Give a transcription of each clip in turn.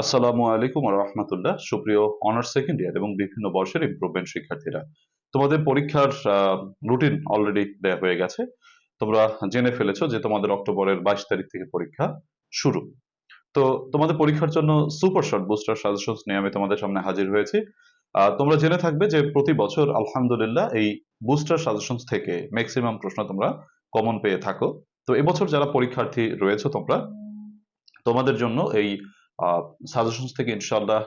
আসসালামু আলাইকুম রহমতুল্লাহ। সুপ্রিয় অনার্স সেকেন্ড ইয়ার এবং বিভিন্ন বর্ষের ইমপ্রুভমেন্ট শিক্ষার্থীরা, তোমাদের পরীক্ষার রুটিন অলরেডি দেয়া হয়ে গেছে। তোমরা জেনে ফেলেছো যে তোমাদের অক্টোবরের বাইশ তারিখ থেকে পরীক্ষা শুরু। তো তোমাদের পরীক্ষার জন্য সুপার শর্ট বুস্টার সাজেশনস নিয়ে আমি তোমাদের সামনে হাজির হয়েছি। তোমরা জেনে থাকবে যে প্রতি বছর আলহামদুলিল্লাহ এই বুস্টার সাজেশনস থেকে ম্যাক্সিমাম প্রশ্ন তোমরা কমন পেয়ে থাকো। তো এবছর যারা পরীক্ষার্থী রয়েছে তোমরা, তোমাদের জন্য এই সাজেশনস থেকে ইনশাআল্লাহ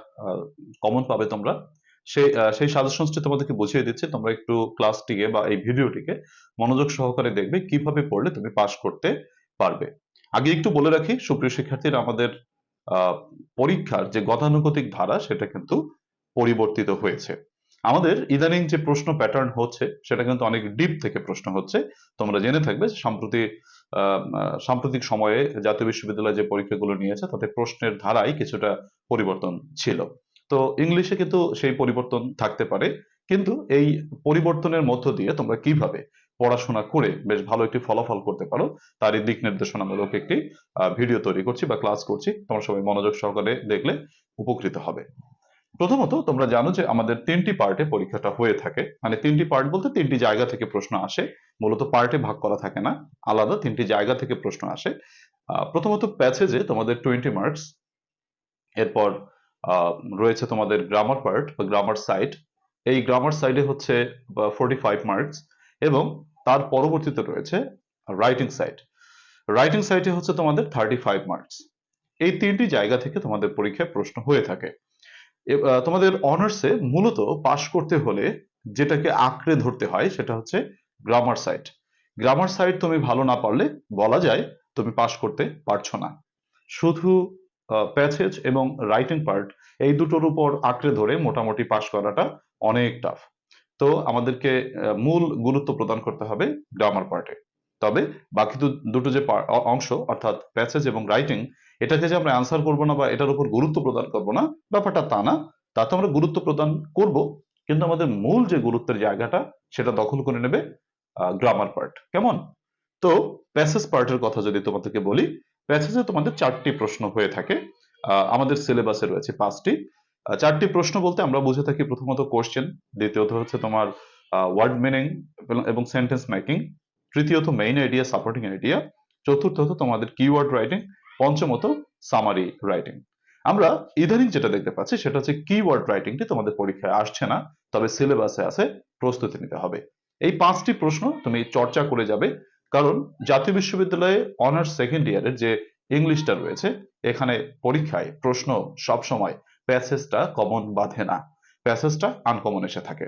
কমন পাবে তোমরা। সেই সেই সাজেশনসটি তোমাদেরকে বুঝিয়ে দিচ্ছে। তোমরা একটু ক্লাসটিকে বা এই ভিডিওটিকে মনোযোগ সহকারে দেখবে কীভাবে পড়লে তুমি পাশ করতে পারবে। আগে একটু বলে রাখি, সুপ্রিয় শিক্ষার্থীরা, আমাদের পরীক্ষার যে গতানুগতিক ধারা, সেটা কিন্তু পরিবর্তিত হয়েছে। আমাদের ইদানিং যে প্রশ্ন প্যাটার্ন হচ্ছে, সেটা কিন্তু অনেক ডিপ থেকে প্রশ্ন হচ্ছে। তোমরা জেনে থাকবে, সম্প্রতি সাম্প্রতিক সময়ে জাতীয় বিশ্ববিদ্যালয় যে পরীক্ষাগুলো নিয়েছে, তাতে প্রশ্নের ধারায় কিছুটা পরিবর্তন ছিল। তো ইংলিশে কিন্তু সেই পরিবর্তন থাকতে পারে, কিন্তু এই পরিবর্তনের মধ্য দিয়ে তোমরা কীভাবে পড়াশোনা করে বেশ ভালো একটি ফলাফল করতে পারো, তারই দিক নির্দেশনামূলক একটি ভিডিও তৈরি করছি বা ক্লাস করছি। তোমরা সবাই মনোযোগ সহকারে দেখলে উপকৃত হবে। প্রথমত তোমরা জানো যে আমাদের তিনটি পার্টে পরীক্ষাটা হয়ে থাকে। মানে তিনটি পার্ট বলতে তিনটি জায়গা থেকে প্রশ্ন আসে। মূলত পার্টে ভাগ করা থাকে না, আলাদা তিনটি জায়গা থেকে প্রশ্ন আসে। প্রথমত প্যাসেজে তোমাদের টোয়েন্টি মার্কস এরপর রয়েছে তোমাদের গ্রামার পার্ট বা গ্রামার সাইড এই গ্রামার সাইডে হচ্ছে ফোর্টি ফাইভ মার্কস এবং তার পরবর্তীতে রয়েছে রাইটিং সাইড রাইটিং সাইডে হচ্ছে তোমাদের থার্টি ফাইভ মার্কস এই তিনটি জায়গা থেকে তোমাদের পরীক্ষায় প্রশ্ন হয়ে থাকে। তোমাদের অনার্সে মূলত পাশ করতে হলে যেটাকে আঁকড়ে ধরতে হয় সেটা হচ্ছে গ্রামার সাইড গ্রামার সাইড তুমি ভালো না পারলে বলা যায় তুমি পাশ করতে পারছ না। শুধু প্যাসেজ এবং রাইটিং পার্ট এই দুটোর উপর আঁকড়ে ধরে মোটামুটি পাশ করাটা অনেক টাফ তো আমাদেরকে মূল গুরুত্ব প্রদান করতে হবে গ্রামার পার্টে তবে বাকি দুটো যে অংশ, অর্থাৎ প্যাসেজ এবং রাইটিং এটাকে যে আমরা অ্যান্সার করব না বা এটার উপর গুরুত্ব প্রদান করব না, ব্যাপারটা তা না। তাতে আমরা গুরুত্ব প্রদান করব, কিন্তু আমাদের মূল যে গুরুত্বের জায়গাটা, সেটা দখল করে নেবে গ্রামার পার্ট কেমন? তো প্যাসেজ পার্টের কথা যদি তোমাদেরকে বলি প্যাসেজে তোমাদের চারটি প্রশ্ন হয়ে থাকে। আমাদের সিলেবাসে রয়েছে পাঁচটি। চারটি প্রশ্ন বলতে আমরা বুঝে থাকি প্রথমত কোশ্চেন দ্বিতীয়ত হচ্ছে তোমার ওয়ার্ড মিনিং এবং সেন্টেন্স মেকিং তৃতীয়ত মেইন আইডিয়া সাপোর্টিং আইডিয়া চতুর্থত তোমাদের কিওয়ার্ড রাইটিং পঞ্চমত সামারি রাইটিং আমরা ইদানিং যেটা দেখতে পাচ্ছি সেটা হচ্ছে কিওয়ার্ড রাইটিংটি তোমাদের পরীক্ষায় আসছে না, তবে সিলেবাসে আছে, প্রস্তুতি নিতে হবে। এই পাঁচটি প্রশ্ন তুমি চর্চা করে যাবে, কারণ জাতীয় বিশ্ববিদ্যালয়ে অনার্স সেকেন্ড ইয়ারের যে ইংলিশটা রয়েছে, এখানে পরীক্ষায় প্রশ্ন সবসময় প্যাসেজটা কমন বাঁধে না প্যাসেজটা আনকমন এসে থাকে।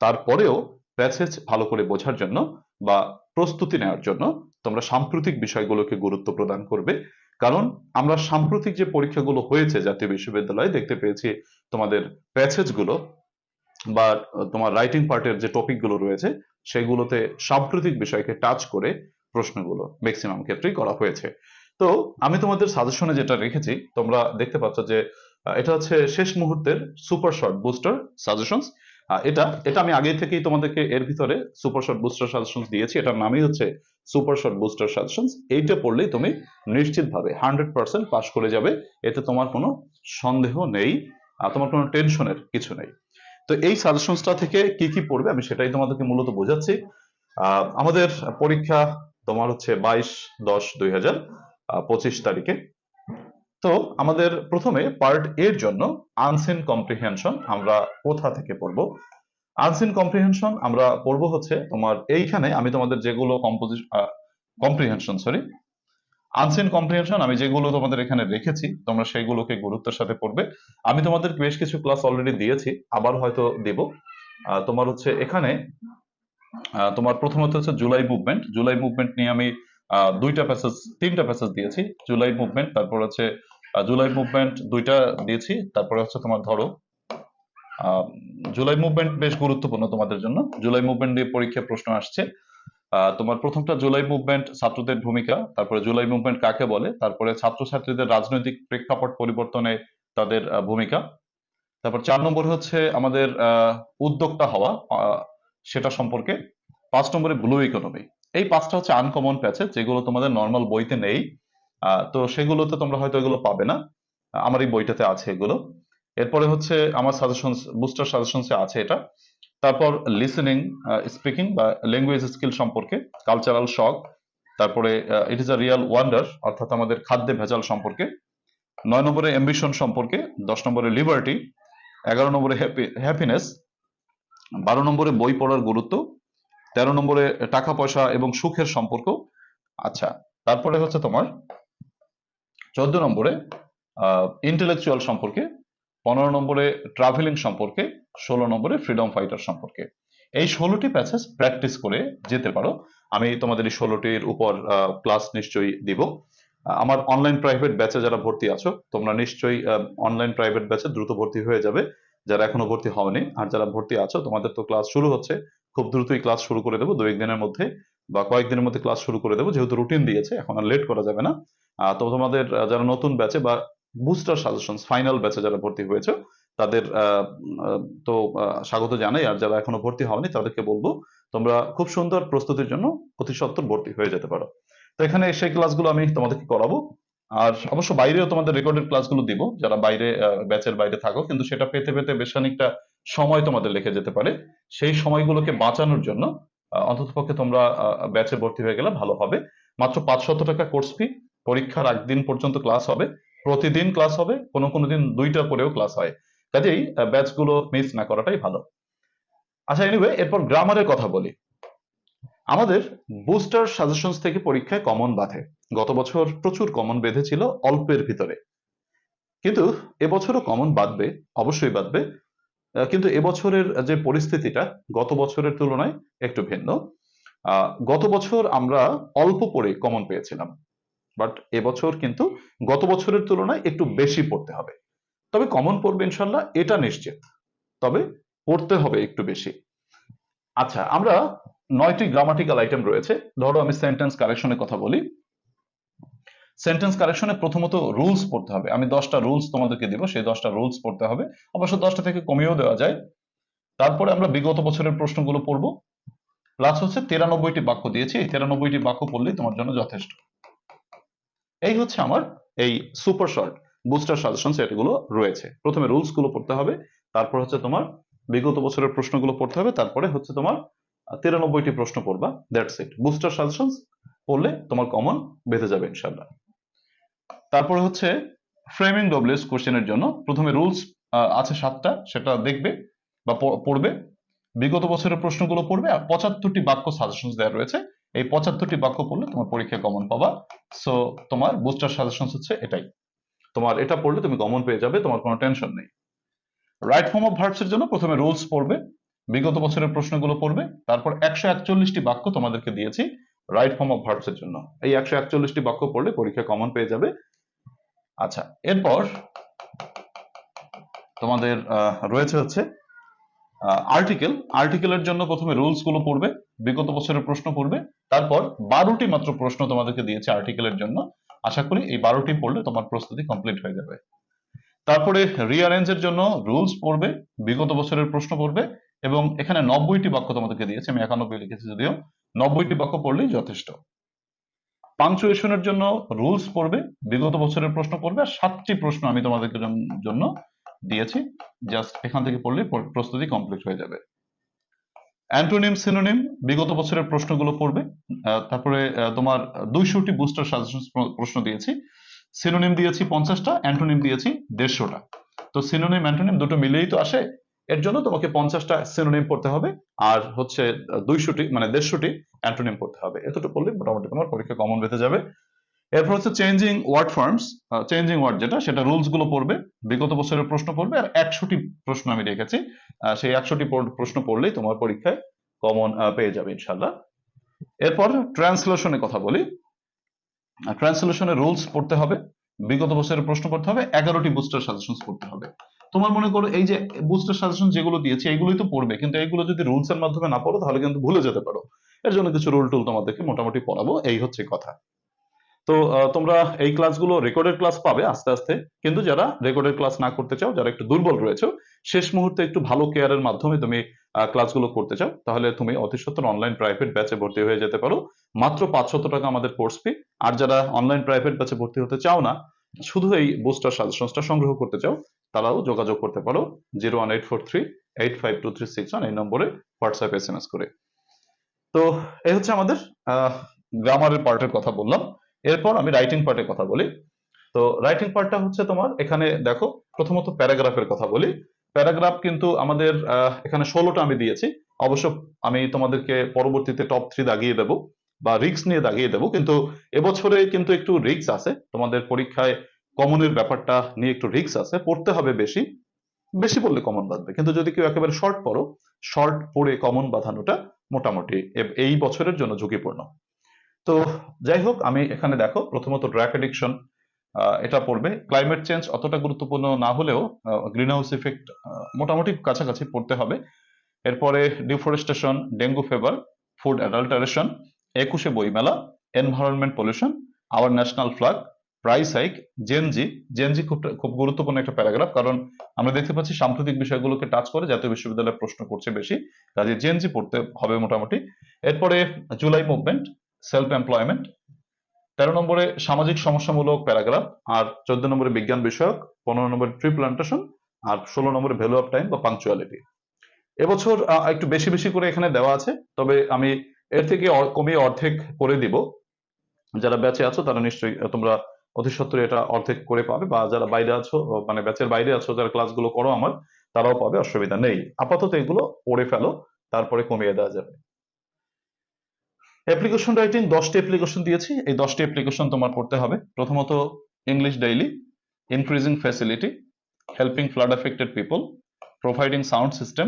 তারপরেও প্যাসেজ ভালো করে বোঝার জন্য বা প্রস্তুতি নেওয়ার জন্য তোমরা সাম্প্রতিক বিষয়গুলোকে গুরুত্ব প্রদান করবে। কারণ আমরা সাম্প্রতিক যে পরীক্ষাগুলো হয়েছে জাতীয় বিশ্ববিদ্যালয়ে দেখতে পেয়েছি, তোমাদের প্যাসেজগুলো বা তোমার রাইটিং পার্টের যে টপিকগুলো রয়েছে, সেগুলোতে সাম্প্রতিক বিষয়কে টাচ করে প্রশ্নগুলো ম্যাক্সিমাম ক্ষেত্রেই করা হয়েছে। তো আমি তোমাদের সাজেশনে যেটা রেখেছি, তোমরা দেখতে পাচ্ছ যে এটা হচ্ছে শেষ মুহূর্তের সুপার শর্ট বুস্টার সাজেশনস এটা এটা আমি আগে থেকেই তোমাদেরকে এর ভিতরে সুপার শর্ট বুস্টার সাজেশনস দিয়েছি। এটার নামই হচ্ছে সুপার শর্ট বুস্টার সাজেশনস এইটা পড়লেই তুমি নিশ্চিতভাবে হান্ড্রেড পার্সেন্ট পাস করে যাবে। এতে তোমার কোনো সন্দেহ নেই, আর তোমার কোনো টেনশনের কিছু নেই। তো এই সাজেশনসটা থেকে কি কি পড়বে আমি সেটাই তোমাদেরকে মূলত বোঝাচ্ছি। আমাদের পরীক্ষা তোমার হচ্ছে বাইশ দশ দুই হাজার পঁচিশ তারিখে। তো আমাদের প্রথমে পার্ট এর জন্য আনসিন কম্প্রিহেনশন আমরা কোথা থেকে পড়ব? আনসিন কম্প্রিহেনশন আমরা পড়ব হচ্ছে তোমার এইখানে আমি তোমাদের যেগুলো composition comprehension sorry unseen comprehension আমি যেগুলো তোমাদের এখানে রেখেছি, তোমরা সেইগুলোকে গুরুত্বের সাথে পড়বে। আমি তোমাদের বেশ কিছু ক্লাস অলরেডি দিয়েছি, আবার হয়তো দেব। তোমার হচ্ছে এখানে তোমার প্রথমত হচ্ছে জুলাই মুভমেন্ট জুলাই মুভমেন্ট নিয়ে আমি দুইটা প্যাসেজ তিনটা প্যাসেজ দিয়েছি। জুলাই মুভমেন্ট তারপর হচ্ছে জুলাই মুভমেন্ট দুইটা দিয়েছি, তারপরে হচ্ছে তোমার ধরো জুলাই মুভমেন্ট বেশ গুরুত্বপূর্ণ তোমাদের জন্য। জুলাই মুভমেন্ট দিয়ে পরীক্ষায় প্রশ্ন আসছে। তোমার প্রথমটা জুলাই মুভমেন্ট ছাত্রদের ভূমিকা, তারপরে জুলাই মুভমেন্ট কাকে বলে, তারপরে ছাত্রছাত্রীদের রাজনৈতিক প্রেক্ষাপট পরিবর্তনে তাদের ভূমিকা। তারপর চার নম্বর হচ্ছে আমাদের উদ্যোক্তা হওয়া সেটা সম্পর্কে। পাঁচ নম্বরে ব্লু ইকোনমি এই পাঁচটা হচ্ছে আনকমন প্যাচে যেগুলো তোমাদের নর্মাল বইতে নেই। তো সেগুলোতে তোমরা হয়তো এগুলো পাবে না। আমার এই বইটাতে আছে এগুলো। এরপরে হচ্ছে আমার সাজেশন বুস্টার সাজেশনসে আছে এটা। তারপর লিসেনিং স্পিকিং বা ল্যাঙ্গুয়েজ স্কিল সম্পর্কে কালচারাল শক তারপরে it is a real wonder অর্থাৎ আমাদের খাদ্যে ভেজাল সম্পর্কে। নয় নম্বরে অ্যাম্বিশন সম্পর্কে, দশ নম্বরে লিবার্টি এগারো নম্বরে হ্যাপিনেস বারো নম্বরে বই পড়ার গুরুত্ব, তেরো নম্বরে টাকা পয়সা এবং সুখের সম্পর্ক। আচ্ছা তারপরে হচ্ছে তোমার চোদ্দ নম্বরে ইন্টেলেকচুয়াল সম্পর্কে, পনেরো নম্বরে ট্রাভেলিং সম্পর্কে, ষোলো নম্বরে ফ্রিডম ফাইটার সম্পর্কে। এই ষোলোটি প্যাসেজ প্র্যাকটিস করে যেতে পারো। আমি তোমাদের এই ষোলোটির উপর ক্লাস নিশ্চয়ই দিব। আমার অনলাইন প্রাইভেট ব্যাচে যারা ভর্তি আছো, তোমরা নিশ্চয়ই অনলাইন প্রাইভেট ব্যাচে দ্রুত ভর্তি হয়ে যাবে। যারা এখনও ভর্তি হওনি, আর যারা ভর্তি আছো, তোমাদের তো ক্লাস শুরু হচ্ছে। খুব দ্রুতই ক্লাস শুরু করে দেবো। দু একদিনের মধ্যে বা কয়েকদিনের মধ্যে ক্লাস শুরু করে দেবো। যেহেতু রুটিন দিয়েছে, এখন আর লেট করা যাবে না। তো তোমাদের যারা নতুন ব্যাচে বা বুস্টার সাজেশন ফাইনাল ব্যাচে যারা ভর্তি হয়েছে, তাদের তো স্বাগত জানাই। আর যারা এখনও ভর্তি হওনি তাদেরকে বলব, তোমরা খুব সুন্দর প্রস্তুতির জন্য অতি সত্বর ভর্তি হয়ে যেতে পারো। তো এখানে সেই ক্লাসগুলো আমি তোমাদেরকে করাবো। আর অবশ্য বাইরেও তোমাদের রেকর্ডেড ক্লাসগুলো দিব, যারা বাইরে ব্যাচের বাইরে থাকো, কিন্তু সেটা পেতে পেতে বেশ খানিকটা সময় তোমাদের লেগে যেতে পারে। সেই সময়গুলোকে বাঁচানোর জন্য অন্তত পক্ষে তোমরা ব্যাচে ভর্তি হয়ে গেলে ভালো হবে। মাত্র পাঁচশত টাকা কোর্স ফি পরীক্ষার আগ দিন পর্যন্ত ক্লাস হবে, প্রতিদিন ক্লাস হবে, কোনো কোনো দিন দুইটা করেও ক্লাস হয়। কাজেই ব্যাচগুলো মিস না করাটাই ভালো। আচ্ছা এনিওয়ে এরপর গ্রামারের কথা বলি। আমাদের বুস্টার সাজেশনস থেকে পরীক্ষায় কমন বাঁধে। গত বছর প্রচুর কমন বেঁধেছিল অল্পের ভিতরে। কিন্তু এবছরও কমন বাঁধবে, অবশ্যই বাঁধবে। কিন্তু এবছরের যে পরিস্থিতিটা গত বছরের তুলনায় একটু ভিন্ন। গত বছর আমরা অল্প পড়ে কমন পেয়েছিলাম। বাট এবছর কিন্তু গত বছরের তুলনায় একটু বেশি পড়তে হবে। তবে কমন পড়বে ইনশাল্লাহ এটা নিশ্চিত। তবে পড়তে হবে একটু বেশি। আচ্ছা আমরা নয়টি গ্রামাটিক্যাল আইটেম রয়েছে। ধরো আমি সেন্টেন্স কারেকশনের কথা বলি। সেন্টেন্স কারেকশনে প্রথমত রুলস পড়তে হবে। আমি দশটা রুলস তোমাদেরকে দিব, সেই দশটা রুলস পড়তে হবে। অবশ্য দশটা থেকে কমিয়েও দেওয়া যায়। তারপরে আমরা বিগত বছরের প্রশ্নগুলো পড়ব। প্লাস হচ্ছে তিরানব্বইটি বাক্য দিয়েছি। এই তিরানব্বইটি বাক্য পড়লেই তোমার জন্য যথেষ্ট। এই হচ্ছে আমার এই সুপার শর্ট বুস্টার সাজেশন সেটগুলো রয়েছে। প্রথমে রুলসগুলো পড়তে হবে, তারপর হচ্ছে তোমার বিগত বছরের প্রশ্নগুলো পড়তে হবে, তারপরে হচ্ছে তোমার তিরানব্বইটি প্রশ্ন পড়বা দ্যাটস ইট বুস্টার সাজেশন পড়লে তোমার কমন বেঁধে যাবে ইনশাল্লাহ তারপরে হচ্ছে ফ্রেমিং ডব্লিউএস কোশ্চেনের জন্য, প্রথমে রুলস আছে সাতটা, সেটা দেখবে বা পড়বে। বিগত বছরের প্রশ্নগুলো পড়বে, আর পঁচাত্তরটি বাক্য সাজেশন দেওয়া রয়েছে। এই পঁচাত্তরটি বাক্য পড়লে তোমার পরীক্ষায় কমন পাবা। সো তোমার বুস্টার সাজেশন হচ্ছে এটাই। তোমার এটা পড়লে তুমি কমন পেয়ে যাবে, তোমার কোনো টেনশন নেই। রাইট ফর্ম অফ ভার্বস এর জন্য প্রথমে রুলস পড়বে, বিগত বছরের প্রশ্নগুলো পড়বে, তারপর একশো একচল্লিশটি বাক্য তোমাদেরকে দিয়েছি রাইট ফর্ম অফ ভার্বস এর জন্য। এই একশো একচল্লিশটি বাক্য পড়লে পরীক্ষা কমন পেয়ে যাবে। আচ্ছা এরপর তোমাদের রয়েছে হচ্ছে আর্টিকেল আর্টিকেলের জন্য প্রথমে রুলসগুলো পড়বে। বিগত বছরের প্রশ্ন পড়বে তারপর বারোটি মাত্র প্রশ্ন তোমাদেরকে দিয়েছে আর্টিকেলের জন্য। আশা করি এই বারোটি পড়লে তোমার প্রস্তুতি কমপ্লিট হয়ে যাবে। তারপরে রিয়ারেঞ্জের জন্য রুলস পড়বে, বিগত বছরের প্রশ্ন পড়বে এবং এখানে নব্বইটি বাক্য তোমাদেরকে দিয়েছে, আমি একানব্বই লিখেছি যদিও। নব্বইটি বাক্য পড়লেই যথেষ্ট। পাংচুয়েশনের জন্য রুলস পড়বে, বিগত বছরের প্রশ্ন পড়বে, আর সাতটি প্রশ্ন আমি তোমাদেরকে জন- জন্য দিয়েছি। জাস্ট এখান থেকে পড়লে প্রস্তুতি কমপ্লিট হয়ে যাবে। অ্যান্টোনিম, সিনোনিম বিগত বছরের প্রশ্নগুলো পড়বে। তারপরে তোমার দুইশোটি বুস্টার সাজেশন প্রশ্ন দিয়েছি। সিনোনিম দিয়েছি পঞ্চাশটা, অ্যান্টোনিম দিয়েছি দেড়শোটা। তো সিনোনিম, অ্যান্টোনিম দুটো মিলেই তো আসে। এর জন্য তোমাকে পঞ্চাশটা সিনোনিম পড়তে হবে আর হচ্ছে দুইশোটি মানে দেড়শোটি অ্যান্টোনিম পড়তে হবে। এতটুকু পড়লে মোটামুটি তোমার পরীক্ষা কমন বেঁধে যাবে। এরপর হচ্ছে changing word forms changing word যেটা, সেটা রুলসগুলো পড়বে। বিগত বছরের প্রশ্ন পড়বে আর একশোটি প্রশ্ন আমি রেখেছি। সেই একশোটি প্রশ্ন পড়লেই তোমার পরীক্ষায় কমন পেয়ে যাবে ইনশাল্লাহ এরপর ট্রান্সলেশনের কথা বলি। ট্রান্সলেশনের রুলস পড়তে হবে। বিগত বছরের প্রশ্ন পড়তে হবে। এগারোটি বুস্টার সাজেশন পড়তে হবে। তোমার মনে করো এই যে বুস্টার সাজেশন যেগুলো দিয়েছে, এগুলোই তো পড়বে। কিন্তু এইগুলো যদি রুলস এর মাধ্যমে না পড়ো, তাহলে কিন্তু ভুলে যেতে পারো। এর জন্য কিছু রুল টুল তোমাদেরকে মোটামুটি পড়াবো। এই হচ্ছে কথা। তো তোমরা এই ক্লাসগুলো রেকর্ডেড ক্লাস পাবে আস্তে আস্তে। কিন্তু যারা রেকর্ডেড ক্লাস না করতে চাও, যারা একটু দুর্বল রয়েছে, শেষ মুহূর্তে একটু ভালো কেয়ারের মাধ্যমে তুমি ক্লাসগুলো করতে চাও, তাহলে তুমি অতি সত্তর অনলাইন প্রাইভেট ব্যাচে ভর্তি হয়ে যেতে পারো। মাত্র পাঁচশত টাকা আমাদের কোর্স ফি আর যারা অনলাইন প্রাইভেট ব্যাচে ভর্তি হতে চাও না, শুধু এই বুস্টার সাজেশনসটা সংগ্রহ করতে চাও, তারাও যোগাযোগ করতে পারো zero one eight four three eight five two three six one এই নম্বরে হোয়াটসঅ্যাপ এস এম এস করে। তো, এই হচ্ছে আমাদের গ্রামারের পার্টের কথা বললাম। এরপর আমি রাইটিং পার্টের কথা বলি। তো রাইটিং পার্টটা হচ্ছে তোমার, এখানে দেখো, প্রথমত প্যারাগ্রাফের কথা বলি। প্যারাগ্রাফ কিন্তু আমাদের এখানে ষোলোটা আমি দিয়েছি। অবশ্য আমি তোমাদেরকে পরবর্তীতে টপ থ্রি দাগিয়ে দেবো বা রিক্স নিয়ে দাগিয়ে দেবো, কিন্তু এবছরে কিন্তু একটু রিক্স আছে। তোমাদের পরীক্ষায় কমনের ব্যাপারটা নিয়ে একটু রিক্স আছে। পড়তে হবে বেশি বেশি পড়লে কমন বাঁধবে। কিন্তু যদি কেউ একেবারে শর্ট পড়ো শর্ট পড়ে কমন বাঁধানোটা মোটামুটি এই বছরের জন্য ঝুঁকিপূর্ণ। তো যাই হোক আমি এখানে দেখো, প্রথমত ড্রাগ এডিকশন এটা পড়বে। ক্লাইমেট চেঞ্জ অতটা গুরুত্বপূর্ণ না হলেও গ্রিন হাউস ইফেক্ট মোটামুটি কাছাকাছি পড়তে হবে। এরপরে deforestation dengue fever food adulteration Ekushe Boimela environment pollution our national flag price hike Gen Z Gen Z খুব খুব গুরুত্বপূর্ণ একটা প্যারাগ্রাফ, কারণ আমরা দেখতে পাচ্ছি সাম্প্রতিক বিষয়গুলোকে টাচ করে, জাতীয় বিশ্ববিদ্যালয় প্রশ্ন করছে বেশি। কাজে জেনজি পড়তে হবে মোটামুটি। এরপরে জুলাই মুভমেন্ট সেলফ এমপ্লয়মেন্ট তেরো নম্বরে সামাজিক সমস্যামূলক প্যারাগ্রাফ, আর চোদ্দ নম্বরে বিজ্ঞান বিষয়ক, পনেরো নম্বরে ট্রি প্লান্টেশন আর ষোলো নম্বরে ভ্যালু অফ টাইম বা পাংচুয়ালিটি। এবছর একটু বেশি বেশি করে এখানে দেওয়া আছে, তবে আমি এর থেকে কমিয়ে অর্ধেক করে দিব। যারা ব্যাচে আছো, তারা নিশ্চয়ই তোমরা অতি সত্তর এটা অর্ধেক করে পাবে, বা যারা বাইরে আছো মানে ব্যাচের বাইরে আছো, যারা ক্লাসগুলো করো আমার, তারাও পাবে, অসুবিধা নেই। আপাতত এগুলো পড়ে ফেলো, তারপরে কমিয়ে দেওয়া যাবে। অ্যাপ্লিকেশন রাইটিং দশটি অ্যাপ্লিকেশন দিয়েছি। এই দশটি অ্যাপ্লিকেশন তোমার পড়তে হবে। প্রথমত English daily increasing facility helping flood affected people providing sound system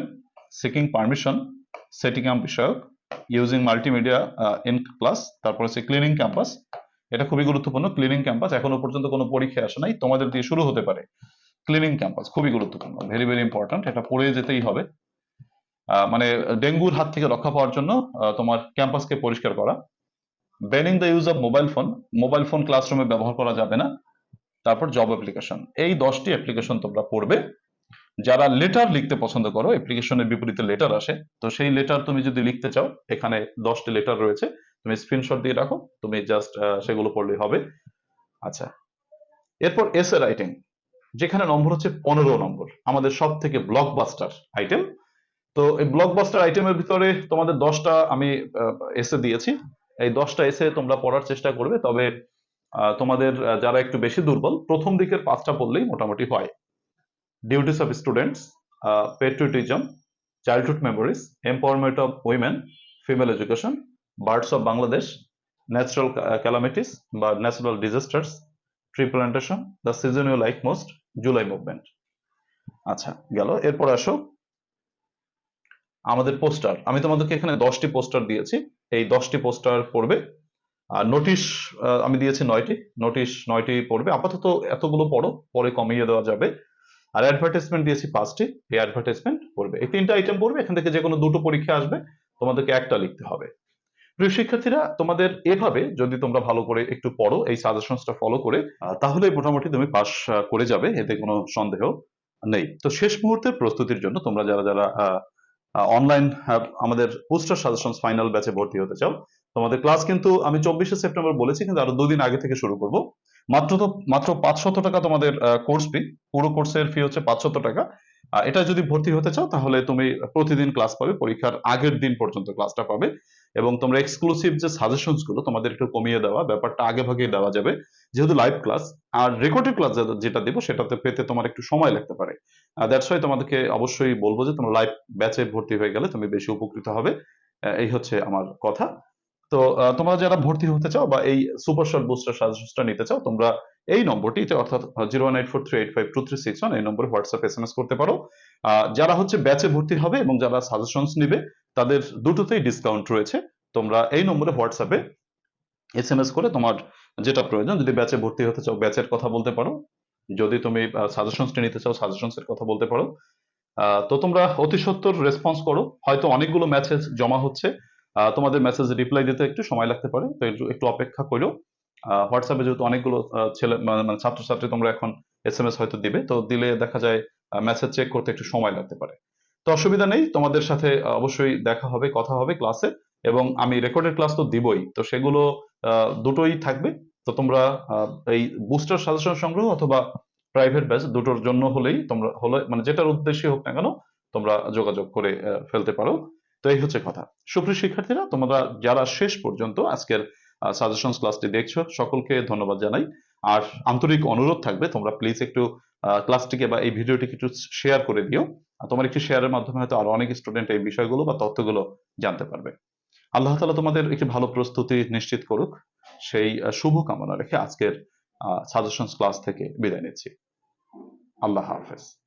seeking permission setting up বিষয়ক ইউজিং মাল্টিমিডিয়া ইন ক্লাস তারপর হচ্ছে ক্লিনিং ক্যাম্পাস এটা খুবই গুরুত্বপূর্ণ ক্লিনিং ক্যাম্পাস এখনও পর্যন্ত কোনো পরীক্ষা আসে নাই। তোমাদের দিয়ে শুরু হতে পারে। ক্লিনিং ক্যাম্পাস খুবই গুরুত্বপূর্ণ ভেরি ভেরি ইম্পর্ট্যান্ট এটা পড়ে যেতেই হবে। মানে ডেঙ্গুর হাত থেকে রক্ষা পাওয়ার জন্য তোমার ক্যাম্পাসকে পরিষ্কার করা। Banning the use of mobile phone mobile phone ক্লাসরুমে ব্যবহার করা যাবে না। তারপর জব অ্যাপ্লিকেশন এই দশটি অ্যাপ্লিকেশন তোমরা পড়বে। যারা লেটার লিখতে পছন্দ করো অ্যাপ্লিকেশনের বিপরীতে লেটার আসে, তো সেই লেটার তুমি যদি লিখতে চাও, এখানে দশটি লেটার রয়েছে। তুমি স্ক্রিনশট দিয়ে রাখো, তুমি জাস্ট সেগুলো পড়লেই হবে। আচ্ছা। এরপর এসে রাইটিং যেখানে নম্বর হচ্ছে পনেরো নম্বর। আমাদের সব থেকে ব্লকবাস্টার আইটেম তো এই ব্লকবাস্টার আইটেমের ভিতরে তোমাদের দশটা আমি এসে দিয়েছি। এই দশটা এসে তোমরা পড়ার চেষ্টা করবে, তবে তোমাদের যারা একটু বেশি দুর্বল, প্রথম দিকের পাঁচটা পড়লেই মোটামুটি হয়। Duties of students patriotism childhood memories empowerment of women female education birds of Bangladesh natural calamities বা natural disasters tree the season you like most July movement আচ্ছা গেল। এরপর আসো। আমাদের পোস্টার। আমি তোমাদেরকে এখানে দশটি পোস্টার দিয়েছি। এই দশটি পোস্টার পড়বে। আর নোটিশ আমি দিয়েছি নয়টি। নোটিশ নয়টি পড়বে। আপাতত এতগুলো পড়ো, পরে কমিয়ে দেওয়া যাবে। আর অ্যাডভার্টাইজমেন্ট দিয়েছি পাঁচটি। এই অ্যাডভার্টাইজমেন্ট পড়বে। এই তিনটা আইটেম পড়বে। এখান থেকে যে কোনো দুটো পরীক্ষা আসবে। তোমাদেরকে একটা লিখতে হবে। প্রিয় শিক্ষার্থীরা, তোমাদের এভাবে যদি তোমরা ভালো করে একটু পড়ো, এই সাজেশনসটা ফলো করে তাহলে মোটামুটি তুমি পাস করে যাবে। এতে কোনো সন্দেহ নেই। তো শেষ মুহূর্তের প্রস্তুতির জন্য তোমরা যারা যারা অনলাইন আমাদের পোস্টার সাজেশনস ফাইনাল ব্যাচে ভর্তি হতে চাও। তোমাদের ক্লাস কিন্তু আমি চব্বিশে সেপ্টেম্বর বলেছি, কিন্তু আরও দুদিন আগে থেকে শুরু করব। মাত্র তো, মাত্র পাঁচশত টাকা তোমাদের কোর্স ফি পুরো কোর্সের ফি হচ্ছে পাঁচশত টাকা। এটা যদি ভর্তি হতে চাও, তাহলে তুমি প্রতিদিন ক্লাস পাবে, পরীক্ষার আগের দিন পর্যন্ত ক্লাসটা পাবে। এবং তোমরা এক্সক্লুসিভ যে সাজেশনসগুলো, তোমাদের একটু কমিয়ে দেওয়া, ব্যাপারটা আগে ভাগেই দেওয়া যাবে। যেহেতু লাইভ ক্লাস আর রেকর্ডেড ক্লাস যেটা দিব, সেটাতে পেতে তোমার একটু সময় লাগতে পারে। দ্যাটস ওয়াই তোমাদেরকে অবশ্যই বলব যে তোমরা লাইভ ব্যাচে ভর্তি হয়ে গেলে তুমি বেশি উপকৃত হবে। এই হচ্ছে আমার কথা। তো তোমরা যারা ভর্তি হতে চাও বা এই সুপার শর্ট বুস্টার সাজেশনসটা নিতে চাও, তোমরা এই নম্বরটি অর্থাৎ zero one eight four three eight five two three six one এই নম্বরে হোয়াটসঅ্যাপ এস এম এস করতে পারো। যারা হচ্ছে ব্যাচে ভর্তি হবে এবং যারা সাজেশনস নিবে, তাদের দুটোতেই ডিসকাউন্ট রয়েছে। তোমরা এই নম্বরে হোয়াটসঅ্যাপে এস এম এস করে তোমার যেটা প্রয়োজন, যদি ব্যাচে ভর্তি হতে চাও ব্যাচের কথা বলতে পারো। যদি তুমি সাজেশনসটি নিতে চাও সাজেশনস এর কথা বলতে পারো। তো তোমরা অতি সত্তর রেসপন্স করো। হয়তো অনেকগুলো মেসেজ জমা হচ্ছে। তোমাদের মেসেজ রিপ্লাই দিতে একটু সময় লাগতে পারে। তো একটু অপেক্ষা করো। হোয়াটসঅ্যাপে যেহেতু অনেকগুলো ছেলে মানে মানে ছাত্রছাত্রী তোমরা এখন এস এম এস হয়তো দিবে। তো দিলে দেখা যায় মেসেজ চেক করতে একটু সময় লাগতে পারে। তো অসুবিধা নেই। তোমাদের সাথে অবশ্যই দেখা হবে, কথা হবে ক্লাসে এবং আমি রেকর্ডেড ক্লাস তো দিবই। তো সেগুলো দুটোই থাকবে। তো তোমরা এই বুস্টার সাজেশন সংগ্রহ অথবা প্রাইভেট ব্যাচ দুটোর জন্য হলেই তোমরা, হলে মানে যেটার উদ্দেশ্যে হোক না কেন, তোমরা যোগাযোগ করে ফেলতে পারো। তো এই হচ্ছে কথা। সুপ্রিয় শিক্ষার্থীরা, তোমরা যারা শেষ পর্যন্ত আজকের সাজেশন ক্লাসটি দেখছ, সকলকে ধন্যবাদ জানাই। আর আন্তরিক অনুরোধ থাকবে, তোমরা প্লিজ একটু ক্লাসটিকে বা এই ভিডিওটিকে একটু শেয়ার করে দিও। তোমার একটি শেয়ারের মাধ্যমে হয়তো আরও অনেক স্টুডেন্ট এই বিষয়গুলো বা তথ্যগুলো জানতে পারবে। আল্লাহ তালা তোমাদের একটি ভালো প্রস্তুতি নিশ্চিত করুক। সেই শুভ কামনা রেখে আজকের সাজেশনস ক্লাস থেকে বিদায় নিচ্ছি। আল্লাহ হাফেজ।